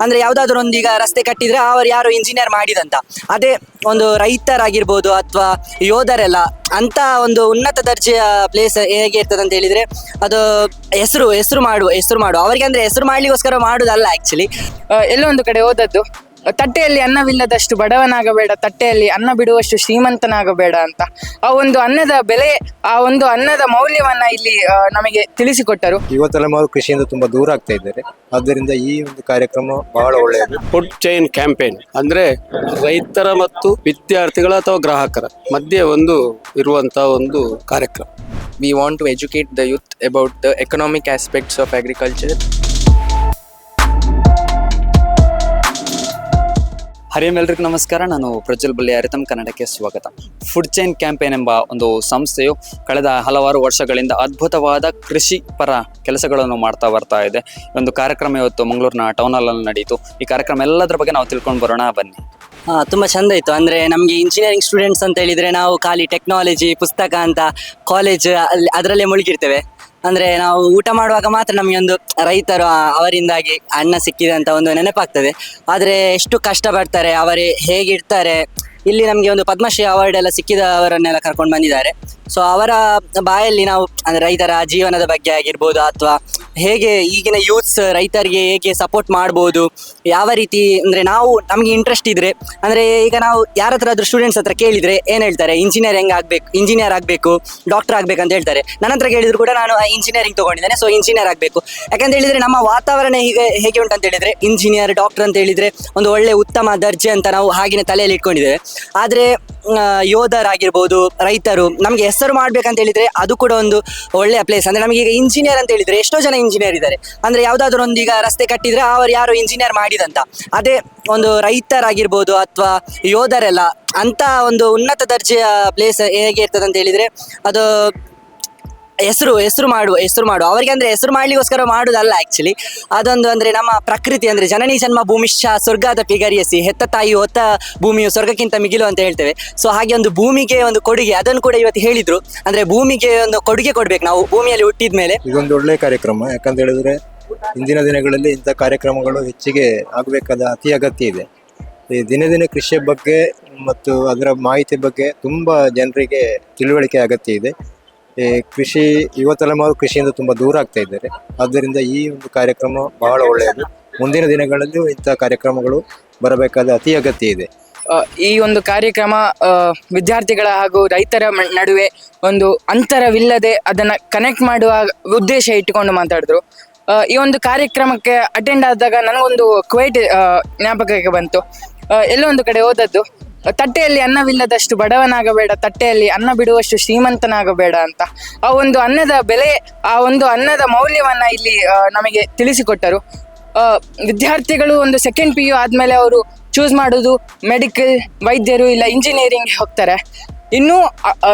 ಅಂದ್ರೆ ಯಾವ್ದಾದ್ರು ಒಂದು ಈಗ ರಸ್ತೆ ಕಟ್ಟಿದ್ರೆ ಅವ್ರು ಯಾರು ಇಂಜಿನಿಯರ್ ಮಾಡಿದಂತ. ಅದೇ ಒಂದು ರೈತರಾಗಿರ್ಬೋದು ಅಥವಾ ಯೋಧರೆಲ್ಲ ಅಂತ ಒಂದು ಉನ್ನತ ದರ್ಜೆಯ ಪ್ಲೇಸ್ ಹೇಗೆ ಇರ್ತದೆ ಅಂತ ಹೇಳಿದ್ರೆ ಅದು ಹೆಸರು ಹೆಸರು ಮಾಡುವ ಹೆಸರು ಮಾಡುವ ಅವರಿಗೆ ಅಂದ್ರೆ ಹೆಸರು ಮಾಡ್ಲಿಕ್ಕೋಸ್ಕರ ಮಾಡುದಲ್ಲ ಆಕ್ಚುಲಿ ಎಲ್ಲೋ ಒಂದು ಕಡೆ ಓದದ್ದು ತಟ್ಟೆಯಲ್ಲಿ ಅನ್ನವಿಲ್ಲದಷ್ಟು ಬಡವನಾಗಬೇಡ ತಟ್ಟೆಯಲ್ಲಿ ಅನ್ನ ಬಿಡುವಷ್ಟು ಶ್ರೀಮಂತನಾಗಬೇಡ ಅಂತ. ಆ ಒಂದು ಅನ್ನದ ಬೆಲೆ ಆ ಒಂದು ಅನ್ನದ ಮೌಲ್ಯವನ್ನ ಇಲ್ಲಿ ಆ, ನಮಗೆ ತಿಳಿಸಿಕೊಟ್ಟರು. ಯುವ ತಲೆಮಾರು ಕೃಷಿಯಿಂದ ತುಂಬಾ ದೂರ ಆಗ್ತಾ ಇದ್ದಾರೆ. ಆದ್ದರಿಂದ ಈ ಒಂದು ಕಾರ್ಯಕ್ರಮ ಬಹಳ ಒಳ್ಳೆಯದು. ಫುಡ್ ಚೈನ್ ಕ್ಯಾಂಪೇನ್ ಅಂದ್ರೆ ರೈತರ ಮತ್ತು ವಿದ್ಯಾರ್ಥಿಗಳ ಅಥವಾ ಗ್ರಾಹಕರ ಮಧ್ಯೆ ಒಂದು ಇರುವಂತಹ ಒಂದು ಕಾರ್ಯಕ್ರಮ. We want to educate the youth about the economic aspects of agriculture. ಹರಿಯಂ ನಮಸ್ಕಾರ. ನಾನು ಪ್ರಜ್ವಲ್ ಬಲ್ಯಾರಿ ತಮ್ಮ ಕನ್ನಡಕ್ಕೆ ಸ್ವಾಗತ. ಫುಡ್ ಚೈನ್ ಕ್ಯಾಂಪೇನ್ ಎಂಬ ಒಂದು ಸಂಸ್ಥೆಯು ಕಳೆದ ಹಲವಾರು ವರ್ಷಗಳಿಂದ ಅದ್ಭುತವಾದ ಕೃಷಿ ಪರ ಕೆಲಸಗಳನ್ನು ಮಾಡ್ತಾ ಬರ್ತಾ ಇದೆ. ಒಂದು ಕಾರ್ಯಕ್ರಮ ಇವತ್ತು ಮಂಗಳೂರಿನ ಟೌನ್ ಹಾಲಲ್ಲಿ ನಡೆಯಿತು. ಈ ಕಾರ್ಯಕ್ರಮ ಎಲ್ಲದರ ಬಗ್ಗೆ ನಾವು ತಿಳ್ಕೊಂಡು ಬರೋಣ, ಬನ್ನಿ. ತುಂಬಾ ಚಂದ ಇತ್ತು ಅಂದ್ರೆ ನಮ್ಗೆ ಇಂಜಿನಿಯರಿಂಗ್ ಸ್ಟೂಡೆಂಟ್ಸ್ ಅಂತ ಹೇಳಿದ್ರೆ ನಾವು ಖಾಲಿ ಟೆಕ್ನಾಲಜಿ ಪುಸ್ತಕ ಅಂತ ಕಾಲೇಜ್ ಅಲ್ಲಿ ಅದರಲ್ಲೇ ಮುಳುಗಿರ್ತೇವೆ. ಅಂದ್ರೆ ನಾವು ಊಟ ಮಾಡುವಾಗ ಮಾತ್ರ ನಮಗೆ ಒಂದು ರೈತರು ಅವರಿಂದಾಗಿ ಅನ್ನ ಸಿಕ್ಕಿದೆ ಅಂತ ಒಂದು ನೆನಪಾಗ್ತದೆ. ಆದ್ರೆ ಎಷ್ಟು ಕಷ್ಟ ಪಡ್ತಾರೆ, ಅವರೇ ಹೇಗಿರ್ತಾರೆ ಇಲ್ಲಿ ನಮಗೆ ಒಂದು ಪದ್ಮಶ್ರೀ ಅವಾರ್ಡ್ ಎಲ್ಲ ಸಿಕ್ಕಿದವರನ್ನೆಲ್ಲ ಕರ್ಕೊಂಡು ಬಂದಿದ್ದಾರೆ. ಸೊ ಅವರ ಬಾಯಲ್ಲಿ ನಾವು, ಅಂದ್ರೆ ರೈತರ ಜೀವನದ ಬಗ್ಗೆ ಆಗಿರ್ಬೋದು ಅಥವಾ ಹೇಗೆ ಈಗಿನ ಯೂತ್ಸ್ ರೈತರಿಗೆ ಹೇಗೆ ಸಪೋರ್ಟ್ ಮಾಡ್ಬೋದು, ಯಾವ ರೀತಿ, ಅಂದ್ರೆ ನಾವು, ನಮಗೆ ಇಂಟ್ರೆಸ್ಟ್ ಇದ್ರೆ, ಅಂದ್ರೆ ಈಗ ನಾವು ಯಾರ ಹತ್ರ ಆದ್ರೂ ಸ್ಟೂಡೆಂಟ್ಸ್ ಹತ್ರ ಕೇಳಿದ್ರೆ ಏನ್ ಹೇಳ್ತಾರೆ? ಇಂಜಿನಿಯರ್ ಹೆಂಗ್ ಆಗ್ಬೇಕು ಇಂಜಿನಿಯರ್ ಆಗಬೇಕು ಡಾಕ್ಟರ್ ಆಗ್ಬೇಕು ಅಂತ ಹೇಳ್ತಾರೆ. ನನ್ನ ಹತ್ರ ಕೇಳಿದ್ರು ಕೂಡ ನಾನು ಇಂಜಿನಿಯರಿಂಗ್ ತಗೊಂಡಿದ್ದೇನೆ ಸೊ ಇಂಜಿನಿಯರ್ ಆಗ್ಬೇಕು. ಯಾಕಂತ ಹೇಳಿದ್ರೆ ನಮ್ಮ ವಾತಾವರಣ ಹೀಗೆ, ಹೇಗೆ ಉಂಟು ಅಂತ ಹೇಳಿದ್ರೆ ಇಂಜಿನಿಯರ್ ಡಾಕ್ಟರ್ ಅಂತ ಹೇಳಿದ್ರೆ ಒಂದು ಒಳ್ಳೆ ಉತ್ತಮ ದರ್ಜೆ ಅಂತ ನಾವು ಹಾಗಿನ ತಲೆಯಲ್ಲಿ ಇಟ್ಕೊಂಡಿದ್ದೇವೆ. ಆದ್ರೆ ಯೋಧರಾಗಿರ್ಬೋದು, ರೈತರು ನಮಗೆ ಹೆಸರು ಮಾಡ್ಬೇಕಂತ ಹೇಳಿದ್ರೆ ಅದು ಕೂಡ ಒಂದು ಒಳ್ಳೆಯ ಪ್ಲೇಸ್ ಅಂದರೆ ನಮಗೆ ಈಗ ಇಂಜಿನಿಯರ್ ಅಂತ ಹೇಳಿದರೆ ಎಷ್ಟೋ ಜನ ಇಂಜಿನಿಯರ್ ಇದ್ದಾರೆ. ಅಂದರೆ ಯಾವುದಾದ್ರೂ ಒಂದು ಈಗ ರಸ್ತೆ ಕಟ್ಟಿದರೆ ಅವರು ಯಾರು ಇಂಜಿನಿಯರ್ ಮಾಡಿದಂತ. ಅದೇ ಒಂದು ರೈತರಾಗಿರ್ಬೋದು ಅಥವಾ ಯೋಧರೆಲ್ಲ, ಅಂತ ಒಂದು ಉನ್ನತ ದರ್ಜೆಯ ಪ್ಲೇಸ್ ಹೇಗೆ ಇರ್ತದೆ ಅಂತ ಹೇಳಿದ್ರೆ ಅದು ಹೆಸರು ಹೆಸರು ಮಾಡುವ ಹೆಸರು ಮಾಡುವ. ಅವರಿಗೆ ಅಂದ್ರೆ ಹೆಸರು ಮಾಡ್ಲಿಕ್ಕೋಸ್ಕರ ಮಾಡುದಲ್ಲ ಆಕ್ಚುಲಿ ಅದೊಂದು ಅಂದ್ರೆ ನಮ್ಮ ಪ್ರಕೃತಿ ಅಂದ್ರೆ ಜನನಿ ಜನ್ಮ ಭೂಮಿಶ್ಚ ಸ್ವರ್ಗದ ಪಿಗರಿಯಸಿ, ಹೆತ್ತ ತಾಯಿ, ಹೊತ್ತ ಭೂಮಿಯು ಸ್ವರ್ಗಕ್ಕಿಂತ ಮಿಗಿಲು ಅಂತ ಹೇಳ್ತೇವೆ. ಸೊ ಹಾಗೆ ಒಂದು ಭೂಮಿಗೆ ಒಂದು ಕೊಡುಗೆ, ಅದನ್ನು ಕೂಡ ಇವತ್ತು ಹೇಳಿದ್ರು. ಅಂದ್ರೆ ಭೂಮಿಗೆ ಒಂದು ಕೊಡುಗೆ ಕೊಡ್ಬೇಕು ನಾವು, ಭೂಮಿಯಲ್ಲಿ ಹುಟ್ಟಿದ ಮೇಲೆ ಇದೊಂದು ಒಳ್ಳೆ ಕಾರ್ಯಕ್ರಮ. ಯಾಕಂತ ಹೇಳಿದ್ರೆ ಇಂದಿನ ದಿನಗಳಲ್ಲಿ ಇಂಥ ಕಾರ್ಯಕ್ರಮಗಳು ಹೆಚ್ಚಿಗೆ ಆಗಬೇಕಾದ ಅತಿ ಅಗತ್ಯ ಇದೆ. ಈ ದಿನ ದಿನ ಕೃಷಿಯ ಬಗ್ಗೆ ಮತ್ತು ಅದರ ಮಾಹಿತಿ ಬಗ್ಗೆ ತುಂಬಾ ಜನರಿಗೆ ತಿಳುವಳಿಕೆ ಅಗತ್ಯ ಇದೆ. ಈ ಕೃಷಿ, ಯುವ ತಲೆಮಾರು ಕೃಷಿಯಿಂದ ತುಂಬಾ ದೂರ ಆಗ್ತಾ ಇದ್ದಾರೆ. ಆದ್ದರಿಂದ ಈ ಒಂದು ಕಾರ್ಯಕ್ರಮ ಬಹಳ ಒಳ್ಳೆಯದು. ಮುಂದಿನ ದಿನಗಳಲ್ಲೂ ಇಂಥ ಕಾರ್ಯಕ್ರಮಗಳು ಬರಬೇಕಾದ ಅತಿ ಅಗತ್ಯ ಇದೆ. ಈ ಒಂದು ಕಾರ್ಯಕ್ರಮ ವಿದ್ಯಾರ್ಥಿಗಳ ಹಾಗೂ ರೈತರ ನಡುವೆ ಒಂದು ಅಂತರವಿಲ್ಲದೆ ಅದನ್ನ ಕನೆಕ್ಟ್ ಮಾಡುವ ಉದ್ದೇಶ ಇಟ್ಟುಕೊಂಡು ಮಾತಾಡಿದ್ರು. ಈ ಒಂದು ಕಾರ್ಯಕ್ರಮಕ್ಕೆ ಅಟೆಂಡ್ ಆದಾಗ ನನಗೊಂದು ಕ್ವೈಟ್ ಜ್ಞಾಪಕಕ್ಕೆ ಬಂತು. ಎಲ್ಲೋ ಒಂದು ಕಡೆ ಓದದ್ದು ತಟ್ಟೆಯಲ್ಲಿ ಅನ್ನವಿಲ್ಲದಷ್ಟು ಬಡವನಾಗಬೇಡ, ತಟ್ಟೆಯಲ್ಲಿ ಅನ್ನ ಬಿಡುವಷ್ಟು ಶ್ರೀಮಂತನಾಗಬೇಡ ಅಂತ. ಆ ಒಂದು ಅನ್ನದ ಬೆಲೆ, ಆ ಒಂದು ಅನ್ನದ ಮೌಲ್ಯವನ್ನ ಇಲ್ಲಿ ನಮಗೆ ತಿಳಿಸಿಕೊಟ್ಟರು. ವಿದ್ಯಾರ್ಥಿಗಳು ಒಂದು ಸೆಕೆಂಡ್ ಪಿ ಯು ಆದಮೇಲೆ ಅವರು ಚೂಸ್ ಮಾಡೋದು ಮೆಡಿಕಲ್ ವೈದ್ಯರು ಇಲ್ಲ ಇಂಜಿನಿಯರಿಂಗ್ ಹೋಗ್ತಾರೆ. ಇನ್ನು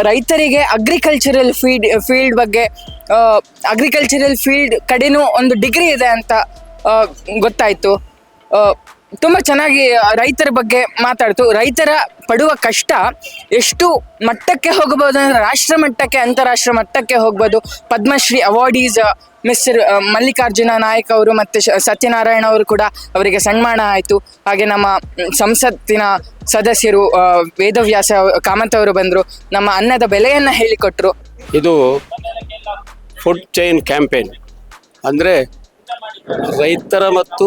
ರೈತರಿಗೆ ಅಗ್ರಿಕಲ್ಚರಲ್ ಫೀಲ್ಡ್ ಫೀಲ್ಡ್ ಬಗ್ಗೆ ಅಗ್ರಿಕಲ್ಚರಲ್ ಫೀಲ್ಡ್ ಕಡೆನೂ ಒಂದು ಡಿಗ್ರಿ ಇದೆ ಅಂತ ಗೊತ್ತಾಯಿತು. ತುಂಬ ಚೆನ್ನಾಗಿ ರೈತರ ಬಗ್ಗೆ ಮಾತಾಡ್ತು. ರೈತರ ಪಡುವ ಕಷ್ಟ ಎಷ್ಟು ಮಟ್ಟಕ್ಕೆ ಹೋಗಬಹುದು ಅಂದ್ರೆ ರಾಷ್ಟ್ರ ಮಟ್ಟಕ್ಕೆ, ಅಂತಾರಾಷ್ಟ್ರ ಮಟ್ಟಕ್ಕೆ ಹೋಗ್ಬೋದು. ಪದ್ಮಶ್ರೀ ಅವಾರ್ಡೀಸ್ ಮಿಸ್ಟರ್ ಮಲ್ಲಿಕಾರ್ಜುನ ನಾಯಕ್ ಅವರು ಮತ್ತೆ ಸತ್ಯನಾರಾಯಣ ಅವರು ಕೂಡ ಅವರಿಗೆ ಸನ್ಮಾನ ಆಯಿತು. ಹಾಗೆ ನಮ್ಮ ಸಂಸತ್ತಿನ ಸದಸ್ಯರು ವೇದವ್ಯಾಸ ಕಾಮತ್ ಅವರು ಬಂದರು. ನಮ್ಮ ಅನ್ನದ ಬೆಲೆಯನ್ನ ಹೇಳಿಕೊಟ್ರು. ಇದು ಫುಡ್ ಚೈನ್ ಕ್ಯಾಂಪೇನ್. ಅಂದ್ರೆ ರೈತರ ಮತ್ತು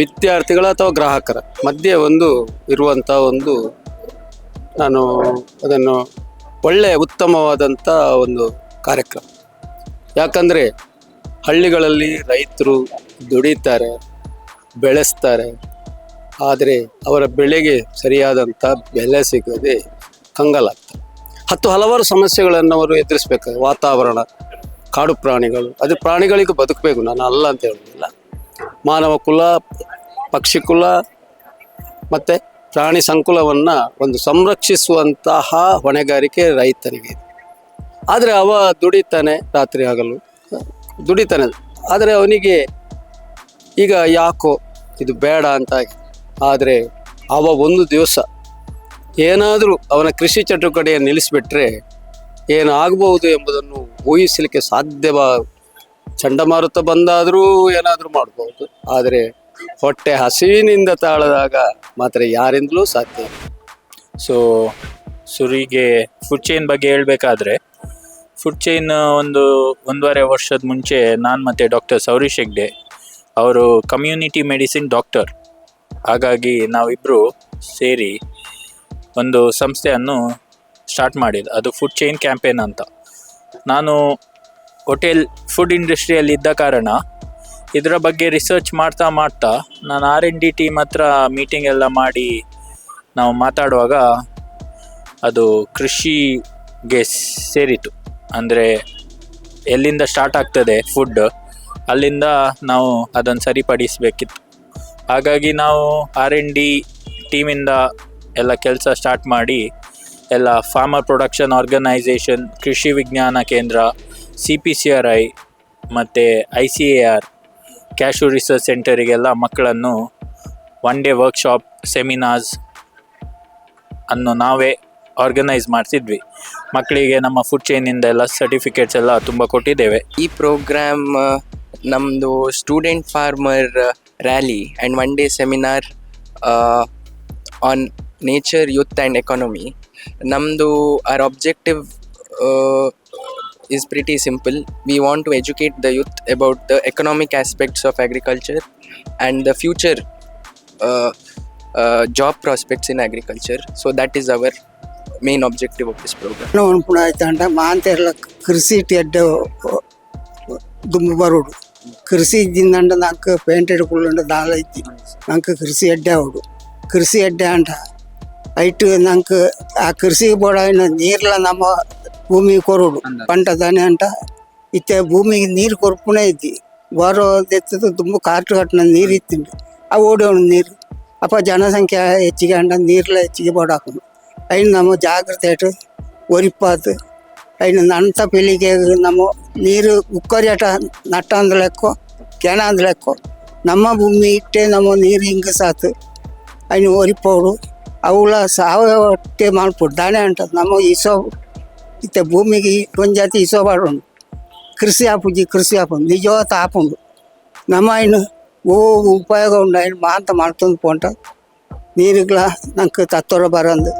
ವಿದ್ಯಾರ್ಥಿಗಳ ಅಥವಾ ಗ್ರಾಹಕರ ಮಧ್ಯೆ ಒಂದು ಇರುವಂಥ ಒಂದು, ನಾನು ಅದನ್ನು ಒಳ್ಳೆಯ ಉತ್ತಮವಾದಂಥ ಒಂದು ಕಾರ್ಯಕ್ರಮ. ಯಾಕಂದರೆ ಹಳ್ಳಿಗಳಲ್ಲಿ ರೈತರು ದುಡಿತಾರೆ, ಬೆಳೆಸ್ತಾರೆ, ಆದರೆ ಅವರ ಬೆಳೆಗೆ ಸರಿಯಾದಂಥ ಬೆಲೆ ಸಿಗದೆ ಕಂಗಾಲಾಗ್ತಾರೆ ಹತ್ತು ಹಲವಾರು ಸಮಸ್ಯೆಗಳನ್ನು ಅವರು ಎದುರಿಸ್ಬೇಕು ವಾತಾವರಣ, ಕಾಡು ಪ್ರಾಣಿಗಳು, ಅದು ಪ್ರಾಣಿಗಳಿಗೆ ಬದುಕಬೇಕು, ನಾನು ಅಲ್ಲ ಅಂತ ಹೇಳೋದಿಲ್ಲ. ಮಾನವ ಕುಲ, ಪಕ್ಷಿ ಕುಲ ಮತ್ತು ಪ್ರಾಣಿ ಸಂಕುಲವನ್ನು ಒಂದು ಸಂರಕ್ಷಿಸುವಂತಹ ಹೊಣೆಗಾರಿಕೆ ರೈತನಿಗೆ ಆದರೆ ಅವ ದುಡಿತಾನೆ ರಾತ್ರಿ ಆಗಲು ದುಡಿತಾನೆ. ಆದರೆ ಅವನಿಗೆ ಈಗ ಯಾಕೋ ಇದು ಬೇಡ ಅಂತ ಆದರೆ ಅವ ಒಂದು ದಿವಸ ಏನಾದರೂ ಅವನ ಕೃಷಿ ಚಟುವಟಿಕೆಯನ್ನು ನಿಲ್ಲಿಸಿಬಿಟ್ರೆ ಏನಾಗಬಹುದು ಎಂಬುದನ್ನು ಊಹಿಸಲಿಕ್ಕೆ ಸಾಧ್ಯವ ಚಂಡಮಾರುತ ಬಂದಾದರೂ ಏನಾದರೂ ಮಾಡ್ಬೋದು. ಆದರೆ ಹೊಟ್ಟೆ ಹಸಿವಿನಿಂದ ತಾಳದಾಗ ಮಾತ್ರ ಯಾರಿಂದಲೂ ಸಾಧ್ಯ. ಸೊ ಸುರಿಗೆ ಫುಡ್ ಚೈನ್ ಬಗ್ಗೆ ಹೇಳಬೇಕಾದ್ರೆ ಫುಡ್ ಚೈನ್ ಒಂದು ಒಂದೂವರೆ ವರ್ಷದ ಮುಂಚೆ ನಾನು ಮತ್ತು ಡಾಕ್ಟರ್ ಸೌರೀಶ್ ಹೆಗ್ಡೆ ಅವರು ಕಮ್ಯುನಿಟಿ ಮೆಡಿಸಿನ್ ಡಾಕ್ಟರ್ ಹಾಗಾಗಿ ನಾವಿಬ್ಬರು ಸೇರಿ ಒಂದು ಸಂಸ್ಥೆಯನ್ನು ಸ್ಟಾರ್ಟ್ ಮಾಡಿದ್ದು ಅದು ಫುಡ್ ಚೈನ್ ಕ್ಯಾಂಪೇನ್ ಅಂತ. ನಾನು ಹೋಟೆಲ್ ಫುಡ್ ಇಂಡಸ್ಟ್ರಿಯಲ್ಲಿ ಇದ್ದ ಕಾರಣ ಇದರ ಬಗ್ಗೆ ರಿಸರ್ಚ್ ಮಾಡ್ತಾ ಮಾಡ್ತಾ ನಾನು ಆರ್ ಎನ್ ಡಿ ಟೀಮ್ ಹತ್ರ ಮೀಟಿಂಗ್ ಎಲ್ಲ ಮಾಡಿ ನಾವು ಮಾತಾಡುವಾಗ ಅದು ಕೃಷಿಗೆ ಸೇರಿತು. ಅಂದರೆ ಎಲ್ಲಿಂದ ಸ್ಟಾರ್ಟ್ ಆಗ್ತದೆ ಫುಡ್ ಅಲ್ಲಿಂದ ನಾವು ಅದನ್ನು ಸರಿಪಡಿಸಬೇಕಿತ್ತು. ಹಾಗಾಗಿ ನಾವು ಆರ್ ಎನ್ ಡಿ ಟೀಮಿಂದ ಎಲ್ಲ ಕೆಲಸ ಸ್ಟಾರ್ಟ್ ಮಾಡಿ ಎಲ್ಲ farmer production organisation Krishi Vigyan Kendra C P C R I ಮತ್ತು I C A R cashew research ಸೆಂಟರಿಗೆಲ್ಲ ಮಕ್ಕಳನ್ನು ಒನ್ ಡೇ ವರ್ಕ್ಶಾಪ್ ಸೆಮಿನಾರ್ಸ್ ಅನ್ನು ನಾವೇ ಆರ್ಗನೈಸ್ ಮಾಡ್ತಿದ್ವಿ. ಮಕ್ಕಳಿಗೆ ನಮ್ಮ ಫುಡ್ ಚೈನಿಂದ ಎಲ್ಲ ಸರ್ಟಿಫಿಕೇಟ್ಸ್ ಎಲ್ಲ ತುಂಬ ಕೊಟ್ಟಿದ್ದೇವೆ. ಈ ಪ್ರೋಗ್ರಾಮ್ ನಮ್ಮದು student farmer rally and one day seminar on nature youth and economy ನಮ್ಮದು our objective is pretty simple. We want to educate the youth about the economic aspects of agriculture and the future uh, uh, job prospects in agriculture. So that is our main objective of this program. ನಾವು ಅನ್ಕೊಂಡಾಯ್ತು ಅಂತ ಮಾಂತೆಲ್ಲ ಕೃಷಿ ಟೆಡ್ಡು ದುಂಬು ಬರೋಡು ಕೃಷಿ ಇದ್ದಿಂದ ನಾಲ್ಕು paint ಹಿಡ್ಕೊಳ್ಳೋಂಡು ದಾಳ ಐತಿ ನಾಲ್ಕು ಕೃಷಿ ಅಡ್ಡೆ ಅವಡು ಕೃಷಿ ಅಡ್ಡೆ ಅಂಟ ಐಟು ನಾಲ್ಕು ಆ ಕೃಷಿ ಬೋಡ ಭೂಮಿ కొరుడు ಪಂಟ ದಾನೆ ಅಂಟ ಇತ್ತೆ ಭೂಮಿ ನೀರು కొరుకునే ಇದ್ದಿ. గోరు ಎತ್ತದ ತುಂಬ ಕಾಟು ಕಟ್ಟಿನ ನೀರು ಇತ್ತಿಂಡು ಆ ಓಡೋ ನೀರು. ಅಪ್ಪ ಜನಸಂಖ್ಯೆ ಹೆಚ್ಚಿಗೆ ಅಂಡ ನೀರ್ಲ ಹೆಚ್ಚಿಗೆ ಬಡಾಕನು ಅಯ್ಯ ನಮ್ಮ ಜಾಗ್ರತೆ ಆಯ್ತು ಒರಿಪಾತು ಅಯ್ಯ ನಂತ ಪೀಳಿಗೆ ನಮ್ಮ ನೀರು ಉಕ್ಕರಿಯಾಟ ನಟ್ಟ ಅಂದ ಲೆಕ್ಕ ಕೆಣ ಅಂದ ಲೆಕ್ಕ. ನಮ್ಮ ಭೂಮಿ ಇಟ್ಟೆ ನಮ್ಮ ನೀರು ಹಿಂಗ ಸಾತು. ಅಯ್ಯ ಒರಿಪೋಡು ಅವಳ ಸಾವಯವ ಹೊಟ್ಟೆ ಮಾಡ್ಬಿಟ್ಟು ದಾನೆ ಅಂಟ ನಮ್ಮ ಈಸೋ ಇತ್ತೆ ಭೂಮಿಗೆ ಒಂದು ಜಾತಿ ಇಸೋಬಾಡುಂಡು ಕೃಷಿ ಆಪುಜಿ ಕೃಷಿ ಆಪುಂಡು ನಿಜವಾದ ಆಪುಂಡು ನಮ್ಮ ಇನ್ನು ಓ ಉಪಯೋಗ ಉಂಡ ಮಾಂತ ಮಾಡ್ತಂದು ಪೋಂಟ ನೀರಿಗ್ಲ ನಂಗೆ ತತ್ತೋರ ಬರಂದು